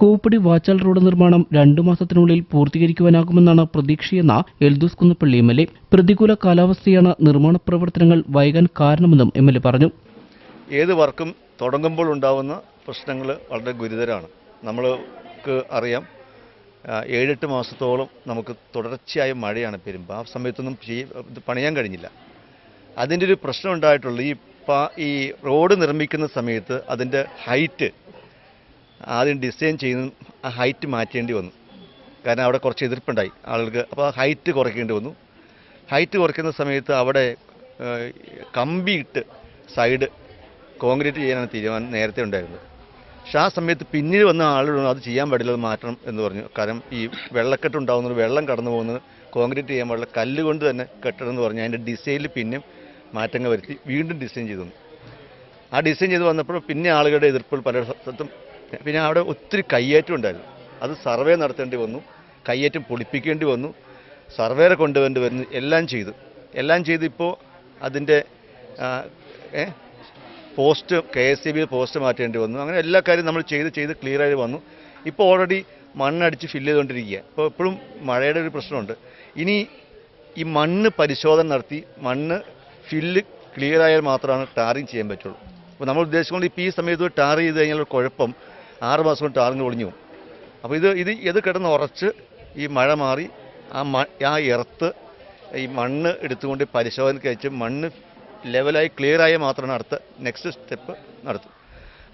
കൂപ്പടി Vachal road നിർമ്മാണം രണ്ടു മാസത്തിനുള്ളിൽ പൂർത്തീകരിക്കുവാനാകുമെന്നാണ് പ്രതീക്ഷയെന്ന Eldhose Kunnappilly M L A. പ്രതികൂല കാലാവസ്ഥയാണ് നിർമ്മാണ പ്രവർത്തനങ്ങൾ വൈകാൻ കാരണമെന്നും എം എൽ എ പറഞ്ഞു. ഏത് വർക്കും തുടങ്ങുമ്പോൾ ഉണ്ടാവുന്ന പ്രശ്നങ്ങൾ വളരെ ഗുരുതരമാണ്. നമ്മൾക്ക് അറിയാം ഏഴെട്ട് മാസത്തോളം നമുക്ക് തുടർച്ചയായ മഴയാണ് പെരുമ്പോൾ ആ സമയത്തൊന്നും പണിയാൻ കഴിഞ്ഞില്ല. അതിന്റെ ഒരു പ്രശ്നം ഉണ്ടായിട്ടുള്ളത് ഈ ഈ റോഡ് നിർമ്മിക്കുന്ന സമയത്ത് അതിന്റെ ഹൈറ്റ് ആദ്യം ഡിസൈൻ ചെയ്യുന്ന ആ ഹൈറ്റ് മാറ്റേണ്ടി വന്നു. കാരണം അവിടെ കുറച്ച് എതിർപ്പുണ്ടായി ആളുകൾക്ക്. അപ്പോൾ ഹൈറ്റ് കുറയ്ക്കേണ്ടി വന്നു. ഹൈറ്റ് കുറയ്ക്കുന്ന സമയത്ത് അവിടെ കമ്പി കമ്പിയിട്ട് സൈഡ് കോൺക്രീറ്റ് ചെയ്യാനാണ് തീരുമാനം നേരത്തെ ഉണ്ടായിരുന്നത്. പക്ഷേ ആ സമയത്ത് പിന്നീട് വന്ന ആളുകൾ അത് ചെയ്യാൻ പാടില്ല അത് മാറ്റണം എന്ന് പറഞ്ഞു. കാരണം ഈ വെള്ളക്കെട്ട് ഉണ്ടാകുന്നത് വെള്ളം കടന്നു പോകുന്നത് കോൺക്രീറ്റ് ചെയ്യാൻ പാടില്ല കല്ല് കൊണ്ട് തന്നെ കെട്ടണം എന്ന് പറഞ്ഞു അതിന്റെ ഡിസൈനിൽ പിന്നെയും മാറ്റങ്ങൾ വരുത്തി. വീണ്ടും ഡിസൈൻ ചെയ്തു. ആ ഡിസൈൻ ചെയ്ത് വന്നപ്പോൾ പിന്നെ ആളുകളുടെ എതിർപ്പുകൾ പല സ്ഥലത്തും പിന്നെ അവിടെ ഒത്തിരി കയ്യേറ്റം ഉണ്ടായിരുന്നു. അത് സർവേ നടത്തേണ്ടി വന്നു. കയ്യേറ്റം പൊളിപ്പിക്കേണ്ടി വന്നു. സർവേറെ കൊണ്ടുവരേണ്ടി വരുന്നു എല്ലാം ചെയ്തു. എല്ലാം ചെയ്ത് ഇപ്പോൾ അതിന്റെ post K S C B post മാറ്റേണ്ടി വന്നു. അങ്ങനെ എല്ലാ കാര്യം നമ്മൾ ചെയ്ത് ചെയ്ത് ക്ലിയർ ആയി വന്നു. ഇപ്പോൾ ഓൾറെഡി മണ്ണടിച്ച് ഫില്ല് ചെയ്തുകൊണ്ടിരിക്കുക ഇപ്പോൾ എപ്പോഴും മഴയുടെ ഒരു പ്രശ്നമുണ്ട്. ഇനി ഈ മണ്ണ് പരിശോധന നടത്തി മണ്ണ് ഫില്ല് ക്ലിയർ ആയാൽ മാത്രമാണ് ടാറിങ് ചെയ്യാൻ പറ്റുള്ളൂ. അപ്പോൾ നമ്മൾ ഉദ്ദേശിച്ചുകൊണ്ട് ഇപ്പോൾ ഈ സമയത്ത് ടാർ ചെയ്ത് കഴിഞ്ഞാൽ കുഴപ്പം. ആറ് മാസം കൊണ്ട് ആളുകൾ ഒളിഞ്ഞു പോകും. അപ്പോൾ ഇത് ഇത് ഇത് കിടന്ന് ഉറച്ച് ഈ മഴ മാറി ആ മ ആ ഇറത്ത് ഈ മണ്ണ് എടുത്തുകൊണ്ട് പരിശോധനയ്ക്ക് അയച്ച് മണ്ണ് ലെവലായി ക്ലിയർ ആയി മാത്രമാണ് അടുത്ത നെക്സ്റ്റ് സ്റ്റെപ്പ് നടത്തും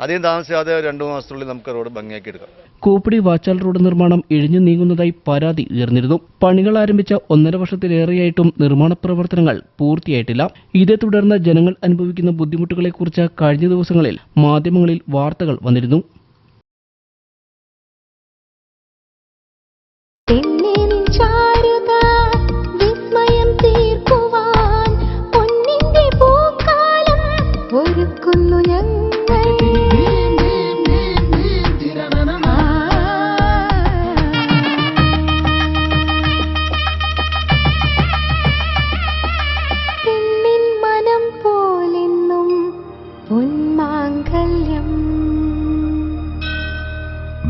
അധികം താമസിയാതെ രണ്ടു മാസത്തിനുള്ളിൽ നമുക്ക് റോഡ് ഭംഗിയാക്കി എടുക്കാം. കൂപ്പടി വാച്ചാൽ റോഡ് നിർമ്മാണം ഇഴിഞ്ഞു നീങ്ങുന്നതായി പരാതി ഉയർന്നിരുന്നു. പണികൾ ആരംഭിച്ച ഒന്നര വർഷത്തിലേറെയായിട്ടും നിർമ്മാണ പ്രവർത്തനങ്ങൾ പൂർത്തിയായിട്ടില്ല. ഇതേ തുടർന്ന് ജനങ്ങൾ അനുഭവിക്കുന്ന ബുദ്ധിമുട്ടുകളെക്കുറിച്ച് കഴിഞ്ഞ ദിവസങ്ങളിൽ മാധ്യമങ്ങളിൽ വാർത്തകൾ വന്നിരുന്നു.